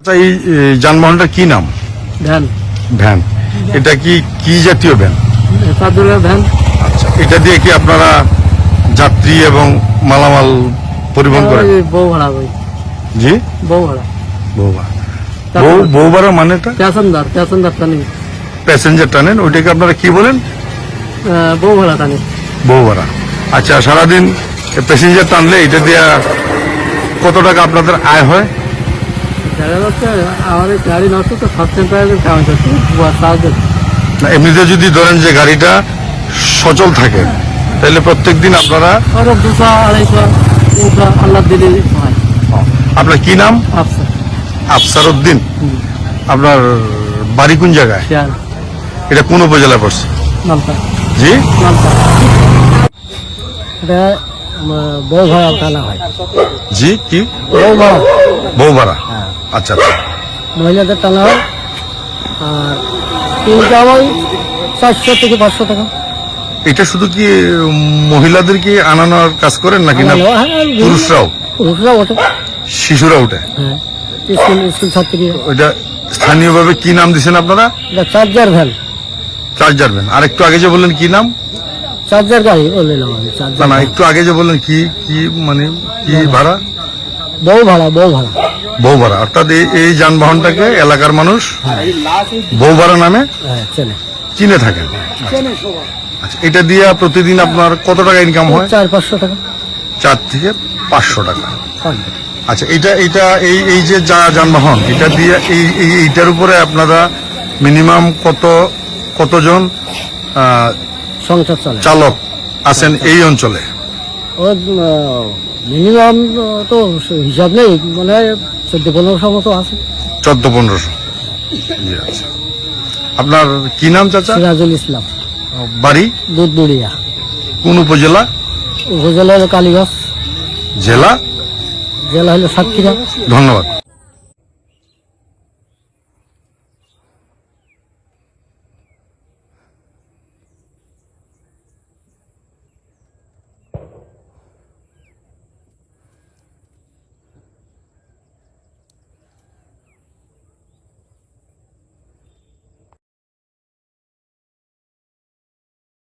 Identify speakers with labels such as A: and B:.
A: আচ্ছা এই এ, যানবাহনটা কি নাম?
B: ভ্যান।
A: ভ্যান। এটা কি কি জাতীয় ভ্যান?
B: ভ্যান।
A: আচ্ছা এটা দিয়ে কি আপনারা যাত্রী এবং মালামাল পরিবহন করেন?
B: বউ ভাড়া ওই।
A: জি?
B: বউ ভাড়া
A: বৌবা বউ বৌবারা মানেটা
B: প্যাসেঞ্জার প্যাসেঞ্জার টানি।
A: প্যাসেঞ্জার টানেন ওইটাকে আপনারা কি বলেন?
B: বউ ভাড়া টানি।
A: বৌবারা আচ্ছা সারাদিন প্যাসেঞ্জার টানলে এটা দিয়ে কত টাকা আপনাদের আয় হয়?
B: দেখা যাচ্ছে আমাদের গাড়ি নষ্ট তো ফার্স্ট সাহায্য
A: না এমনিতে যদি ধরেন যে গাড়িটা সচল থাকে তাহলে প্রত্যেক দিন আপনারা
B: আরও দুশো আড়াইশো তিনশো আল্লাহ দিলে হয়।
A: আপনার কি নাম?
B: আচ্ছা
A: আফসার উদ্দিন। আপনার বাড়ি কোন জায়গায়? এটা কোন উপজেলা পড়ছে? জি?
B: নামতা এটা বউ ভাড়া
A: জি কি?
B: বউ ভাড়া
A: আচ্ছা আচ্ছা।
B: মহিলাদের টানা হয় আর তিনটা ওই চারশো থেকে পাঁচশো টাকা।
A: এটা শুধু কি মহিলাদেরকে আনানোর কাজ করেন নাকি না
B: হ্যাঁ,
A: পুরুষরাও?
B: পুরুষরা ওঠে।
A: শিশুরা উঠে
B: হ্যাঁ স্কুল স্কুল ছাত্রী।
A: ওইটা স্থানীয়ভাবে কি নাম দিছেন আপনারা?
B: Charger van.
A: Charger van. আর একটু আগে যে বললেন কি নাম?
B: চার্জার গাড়ি বললাম
A: না না একটু আগে যে বললেন কি কি মানে কি ভাড়া
B: বউ ভাড়া? বউ ভাড়া
A: বউ ভাড়া অর্থাৎ এই যানবাহনটাকে এলাকার মানুষ বউ ভাড়া নামে
B: হ্যাঁ চিনে
A: থাকেন। আচ্ছা এটা দিয়ে প্রতিদিন আপনার কত টাকা ইনকাম হয়?
B: চার পাঁচশো টাকা।
A: চার থেকে পাঁচশো টাকা। আচ্ছা এটা এটা এই এই যে যা যানবাহন এটা দিয়ে এই এই- এইটার উপরে আপনারা মিনিমাম কত কতজন
B: সংসার চলে।
A: চালক আছেন এই অঞ্চলে?
B: মিনিমাম তো হিসাব নেই। মানে চোদ্দ পনেরোশো মতো আছে।
A: চোদ্দ পনেরোশো জি আচ্ছা। আপনার কি নাম চাচা?
B: সিরাজুল ইসলাম।
A: বাড়ি?
B: দুধদুড়িয়া
A: কোন উপজেলা?
B: উপজেলা হলো কালীগঞ্জ।
A: জেলা?
B: জেলা হলো সাতক্ষীরা।
A: ধন্যবাদ।